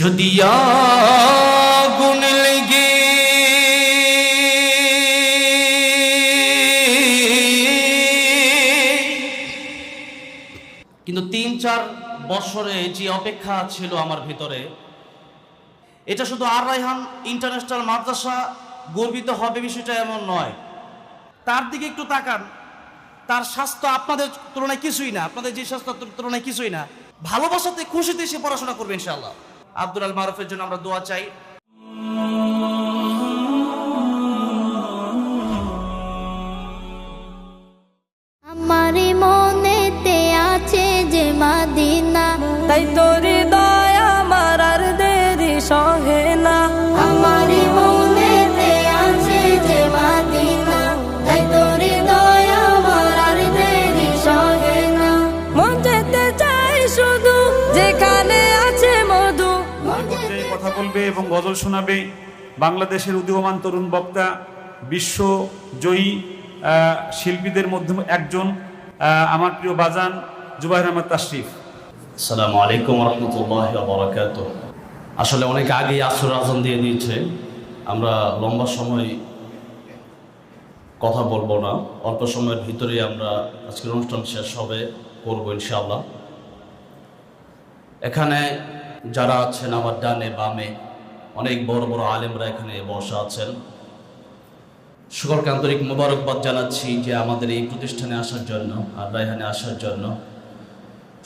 যদি আগুন লেগে কিন্তু তিন চার বছরে যে অপেক্ষা ছিল আমার ভিতরে, এটা শুধু আর রাইহান ইন্টারন্যাশনাল মাদ্রাসা গর্বিত হবে বিষয়টা এমন নয়। তার দিকে একটু তাকান। তার স্বাস্থ্য আপনাদের তুলনায় কিছুই না। আপনাদের যে স্বাস্থ্য তুলনায় কিছুই না। ভালোবাসাতে খুশিতে সে পড়াশোনা করবে ইনশাআল্লাহ। আব্দুল আল মারুফের জন্য আমরা দোয়া চাই। গজল শোনাবে বাংলাদেশের উদীয়মান তরুণ বক্তা বিশ্বজয়ী শিল্পীদের মধ্যে একজন আমার প্রিয় বাজান জুবাইর আহমদ তাশরিফ। আসসালামু আলাইকুম রহমতুল্লাহ বরাকাত আসলে অনেক আগে আসর আজান দিয়ে দিয়েছে, আমরা লম্বা সময় কথা বলব না, অল্প সময়ের ভিতরে আমরা আজকের অনুষ্ঠান শেষ হবে, করব ইনশাআল্লাহ। এখানে যারা আছেন আমার ডানে বামে অনেক বড় বড় আলেমরা এখানে বসা আছেন। সকলকে আন্তরিক মোবারকবাদ জানাচ্ছি যে আমাদের এই প্রতিষ্ঠানে আসার জন্য আর রায়হানে আসার জন্য।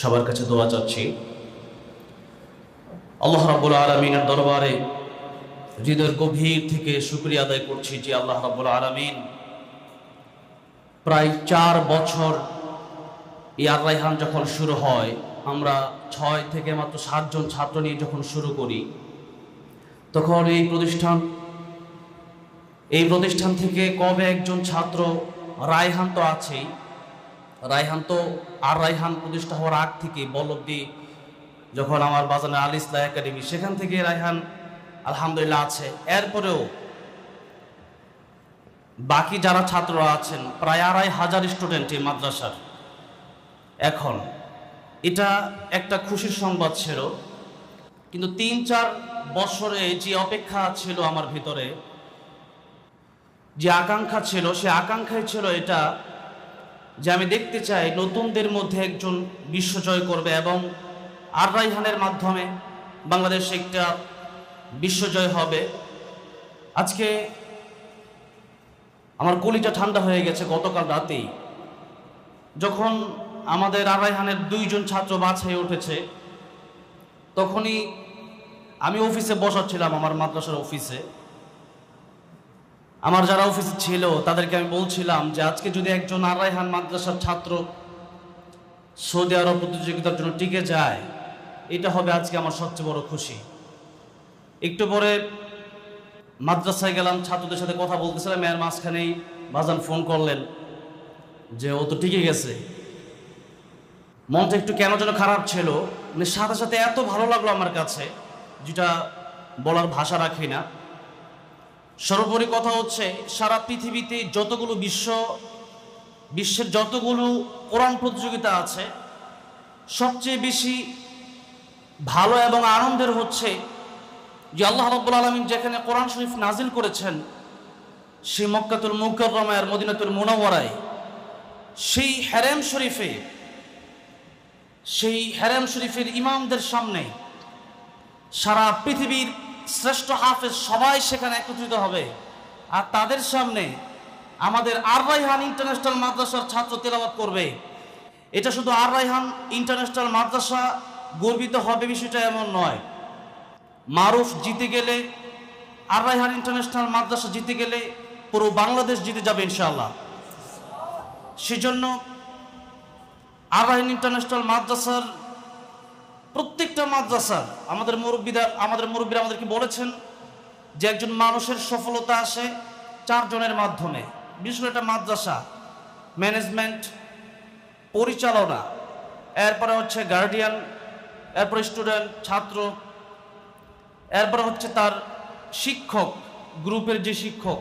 সবার কাছে দোয়া চাচ্ছি। আল্লাহ রাব্বুল আলমিনের দরবারে হৃদয়ের গভীর থেকে শুক্রিয়া আদায় করছি যে আল্লাহ রাব্বুল আলমিন প্রায় চার বছর এই ইয়ার রাইহান যখন শুরু হয়, আমরা ছয় থেকে মাত্র সাতজন ছাত্র নিয়ে যখন শুরু করি তখন এই প্রতিষ্ঠান এই প্রতিষ্ঠান থেকে কবে একজন ছাত্র রায়হান তো আছেই। রায়হান তো, আর রায়হান প্রতিষ্ঠা হওয়ার আগ থেকে বল্লভদি যখন আমার বাজানে আল ইসলা একাডেমি, সেখান থেকে রায়হান আলহামদুলিল্লাহ আছে। এরপরেও বাকি যারা ছাত্ররা আছেন, প্রায় আড়াই হাজার স্টুডেন্ট এই মাদ্রাসার। এখন, এটা একটা খুশির সংবাদ ছিল, কিন্তু তিন চার বছরে যে অপেক্ষা ছিল আমার ভিতরে, যে আকাঙ্ক্ষা ছিল, সে আকাঙ্ক্ষাই ছিল এটা যে আমি দেখতে চাই নতুনদের মধ্যে একজন বিশ্বজয় করবে এবং আর রাইহানের মাধ্যমে বাংলাদেশ একটা বিশ্বজয় হবে। আজকে আমার কলিটা ঠান্ডা হয়ে গেছে গতকাল রাতেই। যখন আমাদের আর রাইহানের দুইজন ছাত্র বাছাই উঠেছে, তখনই আমি অফিসে বসাচ্ছিলাম আমার মাদ্রাসার অফিসে। আমার যারা অফিসে ছিল, তাদেরকে আমি বলছিলাম যে আজকে যদি একজন আর রায়হান মাদ্রাসার ছাত্র সৌদি আরব প্রতিযোগিতার জন্য টিকে যায়, এটা হবে আজকে আমার সবচেয়ে বড় খুশি। একটু পরে মাদ্রাসায় গেলাম, ছাত্রদের সাথে কথা বলতেছিলাম, এর মাঝখানেই বাজান ফোন করলেন যে ও তো টিকে গেছে। মনটা একটু কেন যেন খারাপ ছিল। মানে সাথে সাথে এত ভালো লাগল আমার কাছে। যেটা বলার ভাষা রাখি না। সর্বোপরি কথা হচ্ছে, সারা পৃথিবীতে যতগুলো বিশ্ব, বিশ্বের যতগুলো কোরআন প্রতিযোগিতা আছে, সবচেয়ে বেশি ভালো এবং আনন্দের হচ্ছে যে আল্লাহ রাব্বুল আলমিন যেখানে কোরআন শরীফ নাজিল করেছেন, সেই মক্কাতুল মুকাররমায় আর মদিনাতুল মুনাওয়ারায়, সেই হ্যারেম শরীফে, সেই হ্যারেম শরীফের ইমামদের সামনে সারা পৃথিবীর শ্রেষ্ঠ হাফেজ সবাই সেখানে একত্রিত হবে। আর তাদের সামনে আমাদের আর রাইহান ইন্টারন্যাশনাল মাদ্রাসার ছাত্র তেলাওয়াত করবে। এটা শুধু আর রাইহান ইন্টারন্যাশনাল মাদ্রাসা গর্বিত হবে বিষয়টা এমন নয়। মারুফ জিতে গেলে, আর রাইহান ইন্টারন্যাশনাল মাদ্রাসা জিতে গেলে পুরো বাংলাদেশ জিতে যাবে ইনশাআল্লাহ। সেজন্য আর রাইহান ইন্টারন্যাশনাল মাদ্রাসার প্রত্যেকটা মাদ্রাসার আমাদের মুরব্বীরা আমাদের মুরব্বীরা আমাদেরকে বলেছেন যে একজন মানুষের সফলতা আসে চারজনের মাধ্যমে। বিশেষ একটা মাদ্রাসা ম্যানেজমেন্ট পরিচালনা, এরপরে হচ্ছে গার্ডিয়ান এরপরে স্টুডেন্ট ছাত্র, এরপরে হচ্ছে তার শিক্ষক, গ্রুপের যে শিক্ষক।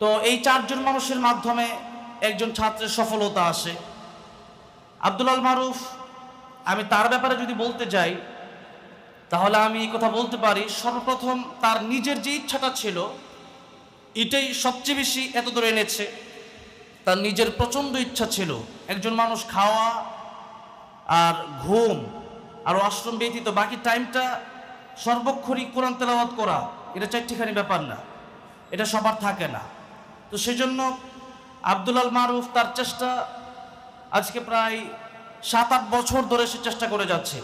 তো এই চারজন মানুষের মাধ্যমে একজন ছাত্রের সফলতা আসে। আব্দুল আল মারুফ আমি তার ব্যাপারে যদি বলতে যাই, তাহলে আমি এই কথা বলতে পারি, সর্বপ্রথম তার নিজের যে ইচ্ছাটা ছিল, এটাই সবচেয়ে বেশি এত দূরে এনেছে। তার নিজের প্রচণ্ড ইচ্ছা ছিল, একজন মানুষ খাওয়া আর ঘুম আর আশ্রম ব্যতীত বাকি টাইমটা সর্বক্ষণিক কোরআন তেলাওয়াত করা, এটা চারটিখানি ব্যাপার না, এটা সবার থাকে না। তো সেজন্য আব্দুল আল মারুফ তার চেষ্টা আজকে প্রায় সাত আট বছর ধরে সে চেষ্টা করে যাচ্ছে।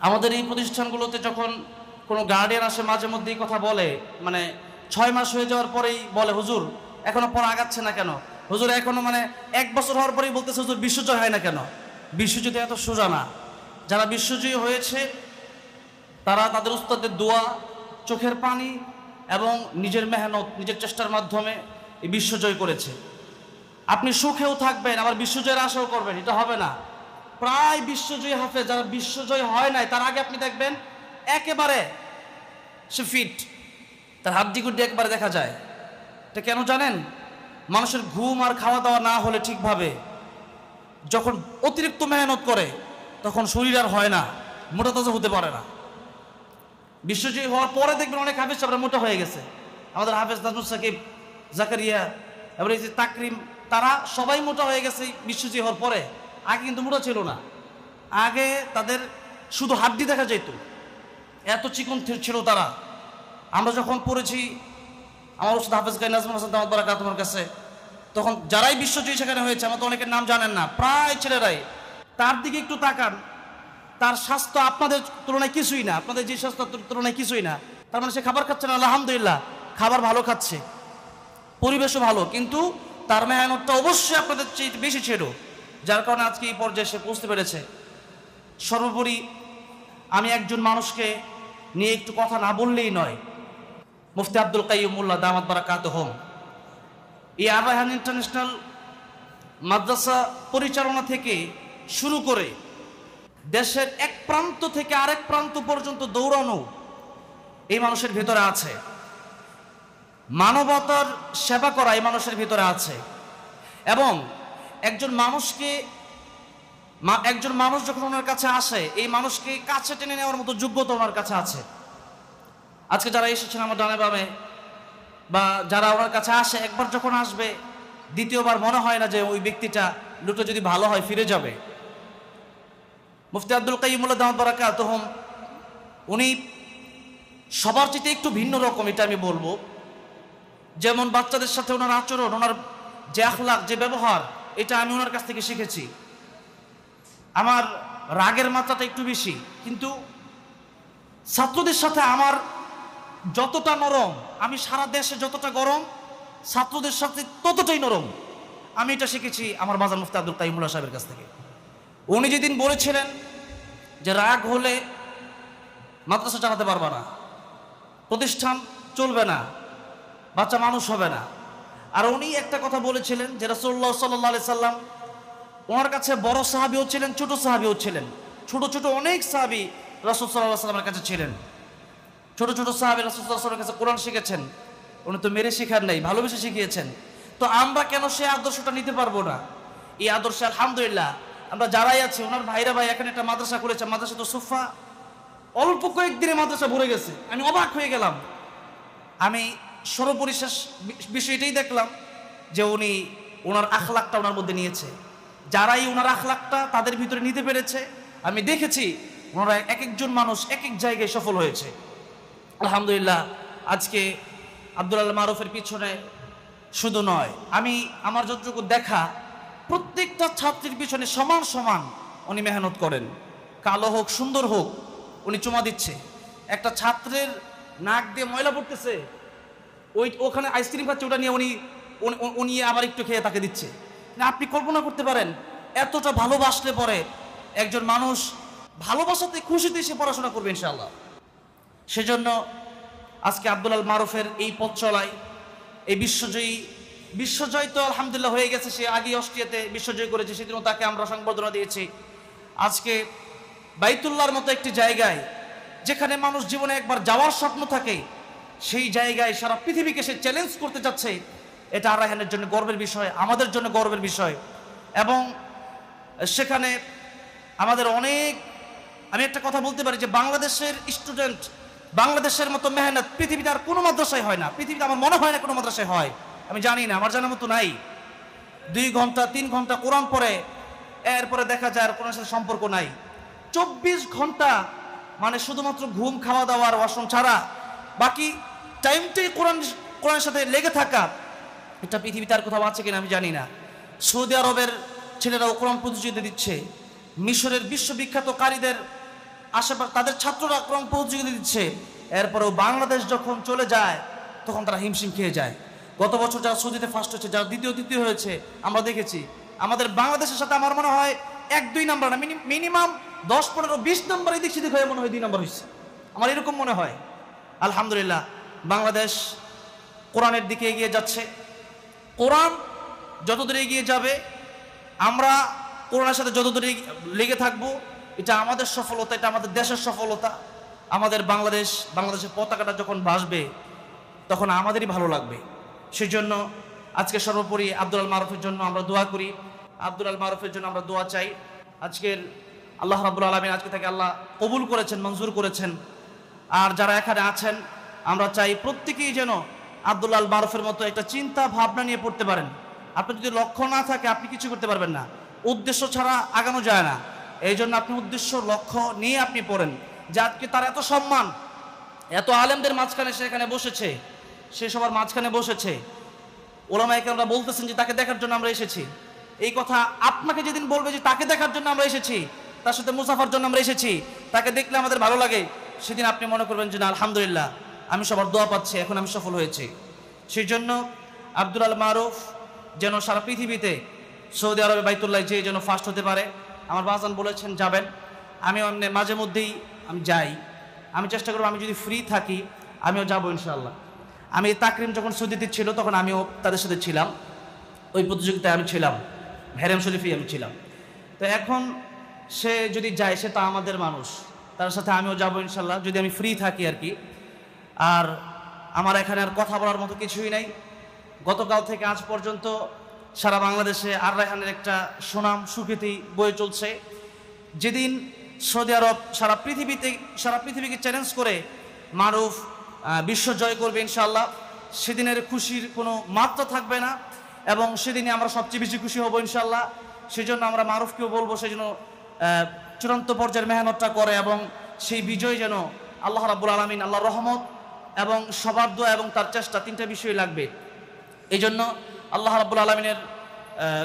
আমাদের এই প্রতিষ্ঠানগুলোতে যখন কোনো গার্ডিয়ান আসে, মাঝে মধ্যেই কথা বলে মানে ছয় মাস হয়ে যাওয়ার পরেই বলে, হুজুর, এখনও পর আগাচ্ছে না কেন? হুজুর, এখনও মানে এক বছর হওয়ার পরেই বলতেছে, হুজুর, বিশ্বজয় হয় না কেন? বিশ্বজিৎ এত সোজা না। যারা বিশ্বজয়ী হয়েছে, তারা তাদের উস্তাদের দোয়া, চোখের পানি এবং নিজের মেহনত, নিজের চেষ্টার মাধ্যমে বিশ্বজয় করেছে। আপনি সুখেও থাকবেন, আবার বিশ্বজয়ের আশাও করবেন, এটা হবে না। প্রায় বিশ্বজয়ী হাফেজ, যারা বিশ্বজয় হয় নাই, তার আগে আপনি দেখবেন, একেবারে সে ফিট তার হাড্ডি গুড্ডি একবারে দেখা যায়। এটা কেন জানেন? মানুষের ঘুম আর খাওয়া দাওয়া না হলে ঠিকভাবে যখন অতিরিক্ত মেহনত করে, তখন শরীর আর হয় না, মোটা তাজা হতে পারে না। বিশ্বজয়ী হওয়ার পরে দেখবেন অনেক হাফেজ সাহেবরা মোটা হয়ে গেছে। আমাদের হাফেজ নাজমুল সাকিব, জাকারিয়া এবার এই যে তাকরিম তারা সবাই মোটা হয়ে গেছে এই বিশ্বজয়ী হওয়ার পরে। আগে কিন্তু মোটা ছিল না। আগে তাদের শুধু হাড্ডি দেখা যেত। এত চিকন ছিল তারা। আমরা যখন পড়েছি, আমার ওষুধ হাফেজ গাই নাজমুল হাসান দামাত বারাকাত তোমার কাছে, তখন যারাই বিশ্বজয়ী সেখানে হয়েছে, আমার তো অনেকের নাম জানেন না, প্রায় ছেলেরাই। তার দিকে একটু তাকান। তার স্বাস্থ্য আপনাদের তুলনায় কিছুই না। আপনাদের যে স্বাস্থ্য তুলনায় কিছুই না। তার মানে সে খাবার খাচ্ছে না, আলহামদুলিল্লাহ। খাবার ভালো খাচ্ছে। পরিবেশও ভালো। কিন্তু তার মেহনতটা অবশ্যই আপনাদের চেয়ে বেশি ছিল, যার কারণে আজকে এই পর্যায়ে সে পৌঁছতে পেরেছে। সর্বোপরি আমি একজন মানুষকে নিয়ে একটু কথা না বললেই নয়। মুফতি আব্দুল কাইমুল্লাহ দামাত বারাকাত হোম। এই আর রায়হান ইন্টারন্যাশনাল মাদ্রাসা পরিচালনা থেকে শুরু করে দেশের এক প্রান্ত থেকে আরেক প্রান্ত পর্যন্ত দৌড়ানো এই মানুষের ভেতরে আছে। মানবতার সেবা করা এই মানুষের ভিতরে আছে। এবং একজন মানুষকে একজন মানুষ যখন ওনার কাছে আসে, এই মানুষকে কাছে টেনে নেওয়ার মতো যোগ্যতা ওনার কাছে আছে। আজকে যারা এসেছেন আমার ডানে বামে, বা যারা ওনার কাছে আসে, একবার যখন আসবে, দ্বিতীয়বার মনে হয় না যে ওই ব্যক্তিটা লোকটা যদি ভালো হয় ফিরে যাবে। মুফতি আব্দুল কাইমুল্লাহ দামদ বারাকাত হোম উনি সবার চেয়ে একটু ভিন্ন রকম, এটা আমি বলব। যেমন বাচ্চাদের সাথে ওনার আচরণ, ওনার যে আখলাক যে ব্যবহার, এটা আমি ওনার কাছ থেকে শিখেছি। আমার রাগের মাত্রাটা একটু বেশি, কিন্তু ছাত্রদের সাথে আমার যতটা নরম, আমি সারা দেশে যতটা গরম, ছাত্রদের সাথে ততটাই নরম। আমি এটা শিখেছি আমার বাজার মুফতি আব্দুল কাইমুল্লাহ সাহেবের কাছ থেকে। উনি যেদিন বলেছিলেন যে রাগ হলে মাদ্রাসা চালাতে পারবে না, প্রতিষ্ঠান চলবে না বাচ্চা মানুষ হবে না। আর উনি একটা কথা বলেছিলেন যে রসল্লাহ সাল্লাহ সাল্লাম ওনার কাছে বড় সাহাবিও ছিলেন, ছোট সাহাবিও ছিলেন। ছোট ছোট অনেক সাহাবি রসুল সাল্লাহ সাল্লামের কাছে ছিলেন। ছোট ছোট সাহাবি রসুল সাল্লামের কাছে কোরআন শিখেছেন। উনি তো মেরে শিখার নাই, ভালোবেসে শিখিয়েছেন। তো আমরা কেন সেই আদর্শটা নিতে পারব না? এই আদর্শে আলহামদুলিল্লাহ আমরা যারাই আছি, ওনার ভাইরা ভাই এখানে একটা মাদ্রাসা করেছে মাদ্রাসা তো সুফা। অল্প কয়েকদিনে মাদ্রাসা ভরে গেছে। আমি অবাক হয়ে গেলাম। আমি সর্বপরিশেষ বি- বিষয় এটাই দেখলাম যে উনি ওনার আখলাকটা ওনার মধ্যে নিয়েছে। যারাই ওনার আখলাকটা তাদের ভিতরে নিতে পেরেছে, আমি দেখেছি ওনারা এক একজন মানুষ এক এক জায়গায় সফল হয়েছে। আলহামদুলিল্লাহ, আজকে আব্দুল আল মারুফের পিছনে শুধু নয়, আমি আমার যতটুকু দেখা, প্রত্যেকটা ছাত্রীর পিছনে সমান সমান উনি মেহনত করেন। কালো হোক, সুন্দর হোক, উনি চুমা দিচ্ছে। একটা ছাত্রের নাক দিয়ে ময়লা পড়তেছে। ওই ওখানে আইসক্রিম খাচ্ছে, ওটা নিয়ে উনি, উনি- আবার একটু খেয়ে তাকে দিচ্ছে। না, আপনি কল্পনা করতে পারেন, এতটা ভালোবাসলে পরে একজন মানুষ ভালোবাসাতে খুশিতে সে পড়াশোনা করবে, ইনশাআল্লাহ। সেজন্য আজকে আব্দুল আল মারুফের এই পথ চলায় এই বিশ্বজয়ী, বিশ্বজয় তো আলহামদুলিল্লাহ হয়ে গেছে, সে আগে অস্ট্রিয়াতে বিশ্বজয় করেছে, সেদিনও তাকে আমরা সংবর্ধনা দিয়েছি। আজকে বাইতুল্লাহর মতো একটি জায়গায়, যেখানে মানুষ জীবনে একবার যাওয়ার স্বপ্ন থাকে সেই জায়গায় সারা পৃথিবীকে সে চ্যালেঞ্জ করতে যাচ্ছে, এটা আর রায়হানের জন্য গর্বের বিষয়, আমাদের জন্য গর্বের বিষয়। এবং সেখানে আমাদের অনেক, আমি একটা কথা বলতে পারি যে বাংলাদেশের স্টুডেন্ট বাংলাদেশের মতো মেহনত পৃথিবীতে আর কোনো মাদ্রাসায় হয় না। পৃথিবীতে আমার মনে হয় না কোনো মাদ্রাসায় হয়। আমি জানি না, আমার জানার মতো নাই। দুই ঘণ্টা, তিন ঘণ্টা কোরআন পরে এরপরে দেখা যায় আর কোনো সাথে সম্পর্ক নাই। চব্বিশ ঘণ্টা মানে শুধুমাত্র ঘুম খাওয়া দাওয়া আর ওয়াশরুম ছাড়া। বাকি টাইমটাই কোরআন, কোরআনের সাথে লেগে থাকা। এটা পৃথিবীতে আর কোথাও আছে কিনা আমি জানি না। সৌদি আরবের ছেলেরাও কোরআন প্রতিযোগিতা দিচ্ছে। মিশরের বিশ্ববিখ্যাত কারীদের আশেপাশ, তাদের ছাত্ররা কোরআন প্রতিযোগিতা দিচ্ছে। এরপরেও বাংলাদেশ যখন চলে যায়, তখন তারা হিমশিম খেয়ে যায়। গত বছর যারা সৌদিতে ফার্স্ট হয়েছে, যারা দ্বিতীয়, তৃতীয় হয়েছে, আমরা দেখেছি। আমাদের বাংলাদেশের সাথে আমার মনে হয় এক, দুই নাম্বার না মিনিমাম দশ, পনেরো, বিশ নাম্বার এদিক সেদিক হয়ে মনে হয় দুই নাম্বার হয়েছে। আমার এরকম মনে হয়। আলহামদুলিল্লাহ। বাংলাদেশ কোরআনের দিকে এগিয়ে যাচ্ছে। কোরআন যতদূর এগিয়ে যাবে, আমরা কোরআনের সাথে যতদূর লেগে থাকব, এটা আমাদের সফলতা, এটা আমাদের দেশের সফলতা। আমাদের বাংলাদেশ, বাংলাদেশের পতাকাটা যখন ভাসবে, তখন আমাদেরই ভালো লাগবে। সেই জন্য আজকে সর্বোপরি আব্দুল আল মারুফের জন্য আমরা দোয়া করি। আব্দুল আল মারুফের জন্য আমরা দোয়া চাই। আজকের আল্লাহ রাবুল আলমিন আজকে থেকে আল্লাহ কবুল করেছেন, মঞ্জুর করেছেন। আর যারা এখানে আছেন আমরা চাই প্রত্যেকেই যেন আব্দুল আল মারুফের মতো একটা চিন্তা ভাবনা নিয়ে পড়তে পারেন। আপনার যদি লক্ষ্য না থাকে, আপনি কিছু করতে পারবেন না। উদ্দেশ্য ছাড়া আগানো যায় না। এই জন্য আপনি উদ্দেশ্য, লক্ষ্য নিয়ে আপনি পড়েন। যে আজকে তার এত সম্মান, এত আলেমদের মাঝখানে সে এখানে বসেছে, সে সবার মাঝখানে বসেছে। ওলামাইকে আমরা বলতেছেন যে তাকে দেখার জন্য আমরা এসেছি। এই কথা আপনাকে যেদিন বলবে যে তাকে দেখার জন্য আমরা এসেছি, তার সাথে মুসাফার জন্য আমরা এসেছি, তাকে দেখলে আমাদের ভালো লাগে। সেদিন আপনি মনে করবেন যে না, আলহামদুলিল্লাহ। আমি সবার দোয়া পাচ্ছি, এখন আমি সফল হয়েছি। সেই জন্য আব্দুল আল মারুফ যেন সারা পৃথিবীতে সৌদি আরবে বাইতুল্লাহ যে যেন ফার্স্ট হতে পারে। আমার বাজান বলেছেন, যাবেন। আমি অন্য মাঝে মধ্যেই আমি যাই। আমি চেষ্টা করব, আমি যদি ফ্রি থাকি, আমিও যাব ইনশাল্লাহ আমি তাকরিম যখন সৌদিতে ছিল, তখন আমিও তাদের সাথে ছিলাম। ওই প্রতিযোগিতায় আমি ছিলাম। হেরেম শরীফই আমি ছিলাম। তো এখন সে যদি যায়, সে তা আমাদের মানুষ। তার সাথে আমিও যাব ইনশাল্লাহ যদি আমি ফ্রি থাকি আর কি আর আমার এখানে আর কথা বলার মতো কিছুই নাই। গতকাল থেকে আজ পর্যন্ত সারা বাংলাদেশে আর রায়হানের একটা সুনাম সুখ্যাতি বয়ে চলছে। যেদিন সৌদি আরব সারা পৃথিবীতে, সারা পৃথিবীকে চ্যালেঞ্জ করে মারুফ বিশ্ব জয় করবে ইনশাল্লাহ সেদিনের খুশির কোনো মাত্রা থাকবে না এবং সেদিনে আমরা সবচেয়ে বেশি খুশি হব ইনশাল্লাহ সেজন্য আমরা মারুফকেও বলব সেই জন্য চূড়ান্ত পর্যায়ের মেহনতটা করে এবং সেই বিজয় যেন আল্লাহ রাবুল আলমিন আল্লাহ রহমত এবং সবার দোয়া এবং তার চেষ্টা তিনটা বিষয় লাগবে। এই জন্য আল্লাহ রাবুল আলমিনের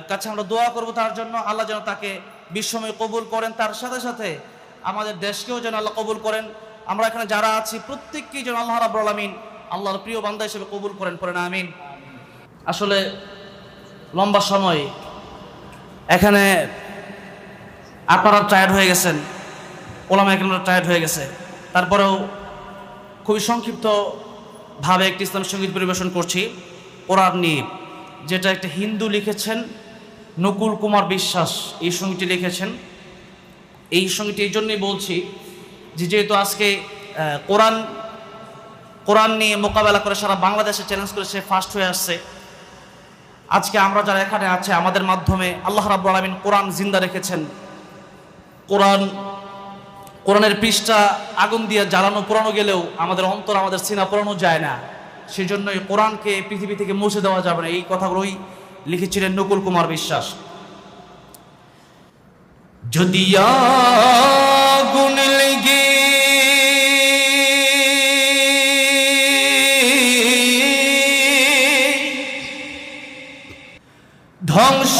কাছে আমরা দোয়া করব তার জন্য। আল্লাহ যেন তাকে বিশ্বময় কবুল করেন। তার সাথে সাথে আমাদের দেশকেও যেন আল্লাহ কবুল করেন। আমরা এখানে যারা আছি, প্রত্যেককেই যেন আল্লাহ রাবুল আলমিন আল্লাহর প্রিয় বান্দা হিসেবে কবুল করেন পড়েন আমিন। আসলে লম্বা সময়। এখানে আপনারা টায়ার্ড হয়ে গেছেন। ওলামা এখানে টায়ার্ড হয়ে গেছে। তারপরেও খুবই সংক্ষিপ্ত ভাবে একটি ইসলাম সংগীত পরিবেশন করছি কোরআন নিয়ে, যেটা একটা হিন্দু লিখেছেন নকুল কুমার বিশ্বাস, এই সঙ্গীতটি লিখেছেন। এই সঙ্গীতটি এই জন্যই বলছি যে যেহেতু আজকে কোরআন কোরআন নিয়ে মোকাবেলা করে সারা বাংলাদেশে চ্যালেঞ্জ করে সে ফার্স্ট হয়ে আসছে। আজকে আমরা যারা এখানে আছে, আমাদের মাধ্যমে আল্লাহ রাব্বুল আলামিন কোরআন জিন্দা রেখেছেন। কোরআন কোরআনের পৃষ্ঠা আগুন দিয়ে জ্বালানো পোড়ানো গেলেও আমাদের অন্তর, আমাদের সিনা পোড়ানো যায় না। সেই জন্য এই কোরআনকে পৃথিবী থেকে মুছে দেওয়া যাবে না। এই কথাগুলোই লিখেছিলেন নকুল কুমার বিশ্বাস। যদি ধ্বংস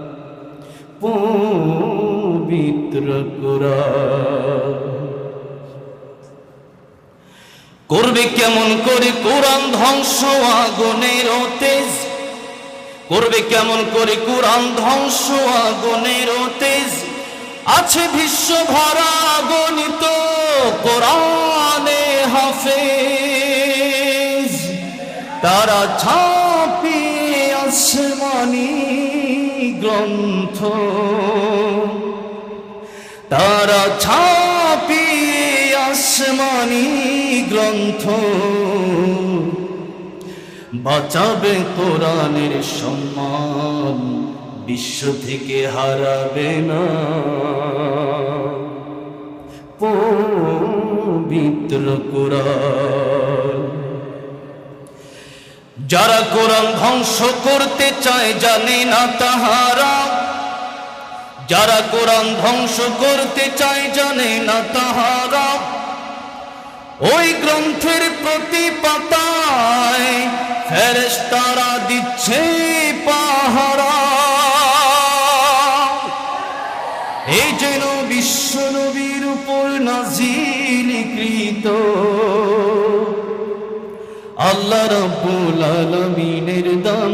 পবিত্র করবে কেমন করে কোরআন ধ্বংস আগুনের তেজ? করবে কেমন করে কোরআন ধ্বংস আগুনের তেজ? আছে বিশ্ব ভরা গণিত কোরআনে হাফেজ। তারা ছাপিয়ে আসমানি গ্রন্থ তারা ছাপিয়ে আসমানি গ্রন্থ। বাঁচাবে কোরআনের সম্মান বিশ্ব থেকে হারাবে না। পবিত্র কোরআন। যারা কোরআন ধ্বংস করতে চায় জানে না তাহারা। যারা কোরআন ধ্বংস করতে চায় জানে না তাহারা। ওই গ্রন্থের প্রতি পাতায় দিচ্ছে পাহারা। এই যেন বিশ্ব নবীর উপর নাজিলকৃত আল্লাহ রাব্বুল আলামিনের দান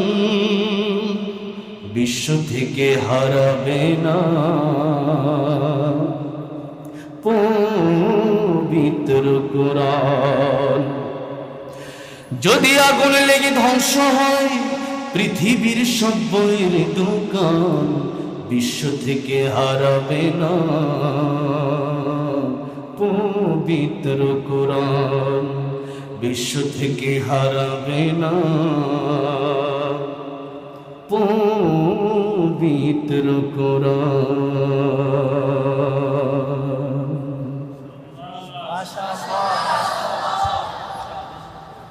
বিশ্ব থেকে হারাবে না। পবিত্র কোরআন। যদি আগুন লেগে ধ্বংস হয়, পৃথিবীর সব বইয়ের দোকান বিশ্ব থেকে হারাবে না। পবিত্র কোরআন। বিশ্ব থেকে হারাবে না। পবিত্র কোরআন।